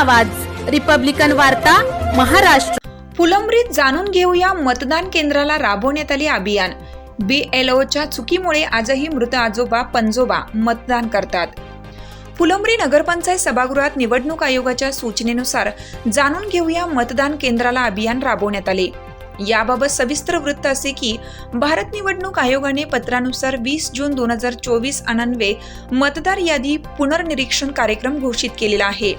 आवाज. रिपब्लिकन वार्ता महाराष्ट्र. फुलंब्रीत जाणून घेऊया मतदान केंद्राला राबवण्यात आले अभियान. बी एल ओच्या चुकीमुळे आजही मृत आजोबा पंजोबा मतदान करतात. फुलंब्री नगरपंचायत सभागृहात निवडणूक आयोगाच्या सूचनेनुसार जाणून घेऊया मतदान केंद्राला अभियान राबवण्यात आले. याबाबत सविस्तर वृत्त असे की भारत निवडणूक आयोगाने पत्रानुसार वीस जून दोन हजार चोवीस अनन्वे मतदार यादी पुनर्निरीक्षण कार्यक्रम घोषित केलेला आहे.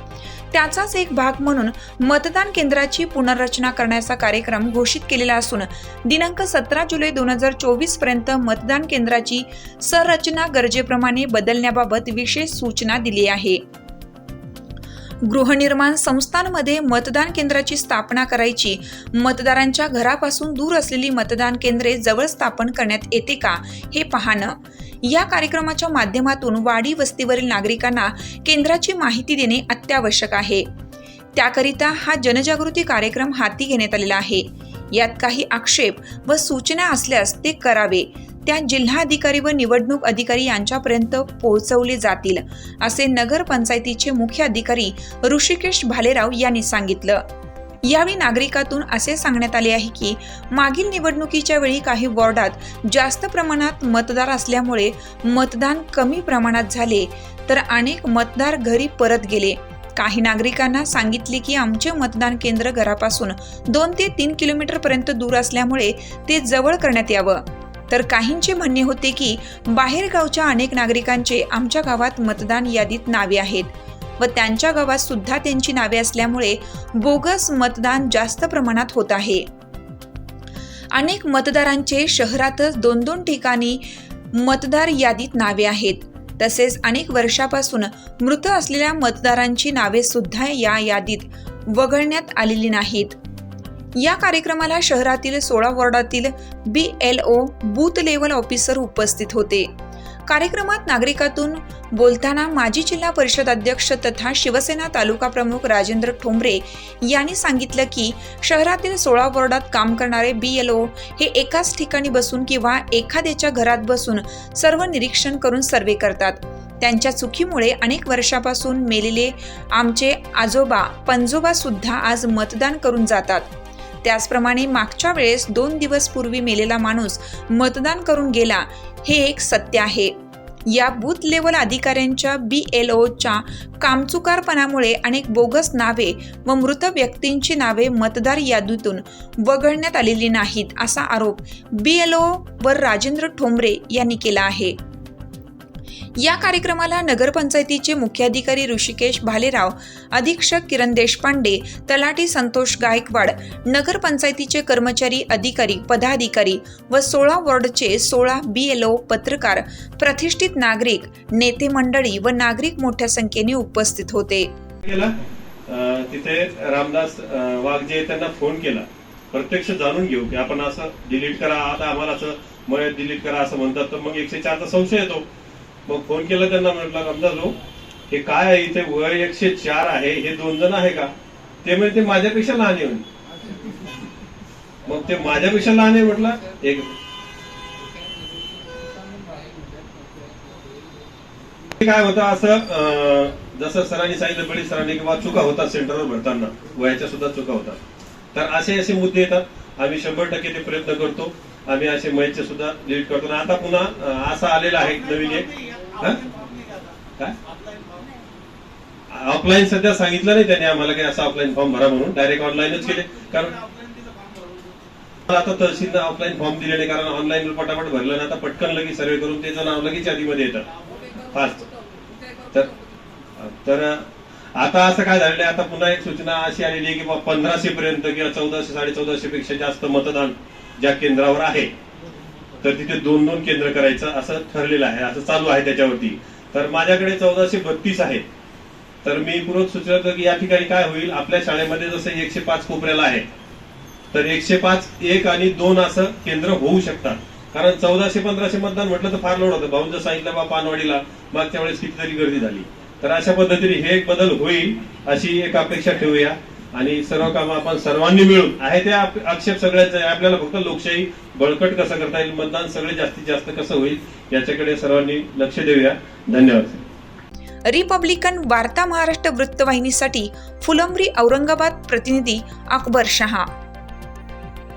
त्याचाच एक भाग म्हणून मतदान केंद्राची पुनर्रचना करण्याचा कार्यक्रम घोषित केलेला असून दिनांक सतरा जुलै दोन हजार चोवीसपर्यंत मतदान केंद्राची संरचना गरजेप्रमाणे बदलण्याबाबत विशेष सूचना दिली आहे. गृहनिर्माण संस्थांमध्ये मतदान केंद्राची स्थापना करायची मतदारांच्या घरापासून दूर असलेली मतदान केंद्रे जवळ स्थापन करण्यात येते का हे पाहणं या कार्यक्रमाच्या माध्यमातून वाडी वस्तीवरील नागरिकांना केंद्राची माहिती देणे अत्यावश्यक आहे. त्याकरिता हा जनजागृती कार्यक्रम हाती घेण्यात आलेला आहे. यात काही आक्षेप व सूचना असल्यास ते करावे. त्या जिल्हाधिकारी व निवडणूक अधिकारी यांच्यापर्यंत पोहोचवले जातील असे नगर पंचायतीचे मुख्य अधिकारी ऋषिकेश भालेराव यांनी सांगितलं. यावेळी नागरिकातून असे सांगण्यात आले आहे की मागील निवडणुकीच्या वेळी काही वॉर्डात जास्त प्रमाणात मतदार असल्यामुळे मतदान कमी प्रमाणात झाले तर अनेक मतदार घरी परत गेले. काही नागरिकांना सांगितले की आमचे मतदान केंद्र घरापासून दोन ते तीन किलोमीटर पर्यंत दूर असल्यामुळे ते जवळ करण्यात यावं. तर काहींचे म्हणणे होते की बाहेर गावच्या अनेक नागरिकांचे आमच्या गावात मतदान यादीत नावे आहेत. व त्यांच्या गावात सुद्धा त्यांची नावे असल्यामुळे बोगस मतदान जास्त प्रमाणात होत आहे. अनेक मतदारांचे शहरातच दोन दोन ठिकाणी मतदार यादीत नावे आहेत. तसेच अनेक वर्षापासून मृत असलेल्या मतदारांची नावे सुद्धा या यादीत वगळण्यात आलेली नाहीत. या कार्यक्रमाला शहरातील सोळा वॉर्डातील B L O booth level officer उपस्थित होते. कार्यक्रमात नागरिकातून बोलताना माजी जिल्हा परिषद अध्यक्ष तथा शिवसेना तालुका प्रमुख राजेंद्र ठोंबरे यांनी सांगितलं की शहरातील सोळा वॉर्डात काम करणारे बी एल ओ हे एकाच ठिकाणी बसून किंवा एखाद्याच्या घरात बसून सर्व निरीक्षण करून सर्वे करतात. त्यांच्या चुकीमुळे अनेक वर्षापासून मेलेले आमचे आजोबा पंजोबा सुद्धा आज मतदान करून जातात. त्याचप्रमाणे मागच्या वेळेस दोन दिवस पूर्वी मेलेला माणूस मतदान करून गेला हे एक सत्य आहे. या बूथ लेवल अधिकाऱ्यांच्या बी एल ओच्या कामचुकारपणामुळे अनेक बोगस नावे व मृत व्यक्तींची नावे मतदार यादीतून वगळण्यात आलेली नाहीत असा आरोप B L O Rajendra Thombare यांनी केला आहे. या कार्यक्रमाला नगरपंचायतीचे मुख्याधिकारी ऋषिकेश भालेराव अधीक्षक किरण देशपांडे तलाठी संतोष गायकवाड नगरपंचायतीचे कर्मचारी अधिकारी पदाधिकारी व सोळा वॉर्डचे सोळा बी एल ओ पत्रकार प्रतिष्ठित नागरिक नेते मंडळी व नागरिक मोठ्या संख्येने उपस्थित होते. तिथे रामदास अं, त्यांना फोन केला. प्रत्यक्ष जाणून घेऊ की आपण असं डिलीट करा आता आम्हाला असं मयत डिलीट करा असं म्हणतात तर मग एकशे चारचा संशय येतो. मग फोन केला त्यांना म्हटलं रामदास भाऊ हे काय आहे इथे? वय एकशे चार आहे. हे दोन जण आहे का? ते म्हणजे ते माझ्यापेक्षा लहान आहे मग ते माझ्यापेक्षा लहान आहे म्हटलं. एक काय होतं असं जसं सरांनी सांगितलं बळी सरांनी किंवा चुका होतात सेंटरवर भरताना. वयाच्या सुद्धा चुका होतात. तर असे असे मुद्दे येतात. आम्ही शंभर टक्के ते प्रयत्न करतो. आम्ही असे मयचे सुद्धा डिलीट करतो. आता पुन्हा असा आलेला आहे नवीन एक. काय? ऑफलाईन सध्या सांगितलं नाही त्यांनी आम्हाला काही असा ऑफलाईन फॉर्म भरा म्हणून. डायरेक्ट ऑनलाईनच केले. कारण आता तहसीलनं ऑफलाईन फॉर्म दिले नाही कारण ऑनलाईन पटापट भरलं ना आता पटकन लगेच सर्वे करून ते जण लगेच यादीमध्ये येतात फास्ट. तर तर आता असं काय झालेलं आहे? आता पुन्हा एक सूचना अशी आलेली आहे की पंधराशे पर्यंत किंवा चौदाशे साडे चौदाशे पेक्षा जास्त मतदान ज्या केंद्रावर आहे. तर तिथे दोन दोन केंद्र करायचं असं ठरलेलं आहे असं चालू आहे त्याच्यावरती. तर माझ्याकडे चौदाशे बत्तीस आहे. तर मी पूर्वक सुचवतो की या ठिकाणी काय होईल? आपल्या शाळेमध्ये जसं एकशे पाच कोपऱ्याला आहे तर एकशे पाच एक आणि दोन असं केंद्र होऊ शकतात. कारण चौदाशे पंधराशे मतदान म्हटलं तर फार लोड होतं. भाऊन जर सांगितलं बा पानवाडीला मागच्या वेळेस कितीतरी गर्दी झाली. तर अशा पद्धतीने हे एक बदल होईल अशी एक अपेक्षा ठेवूया. आणि सर्व कामं आपण सर्वांनी मिळून आहे ते आक्षेप सगळ्याच आहे. आपल्याला फक्त लोकशाही बळकट कसं करता येईल मतदान सगळे जास्तीत जास्त कसं होईल याच्याकडे सर्वांनी लक्ष देऊया. धन्यवाद. रिपब्लिकन वार्ता महाराष्ट्र वृत्तवाहिनीसाठी फुलंब्री औरंगाबाद प्रतिनिधी अकबर शहा.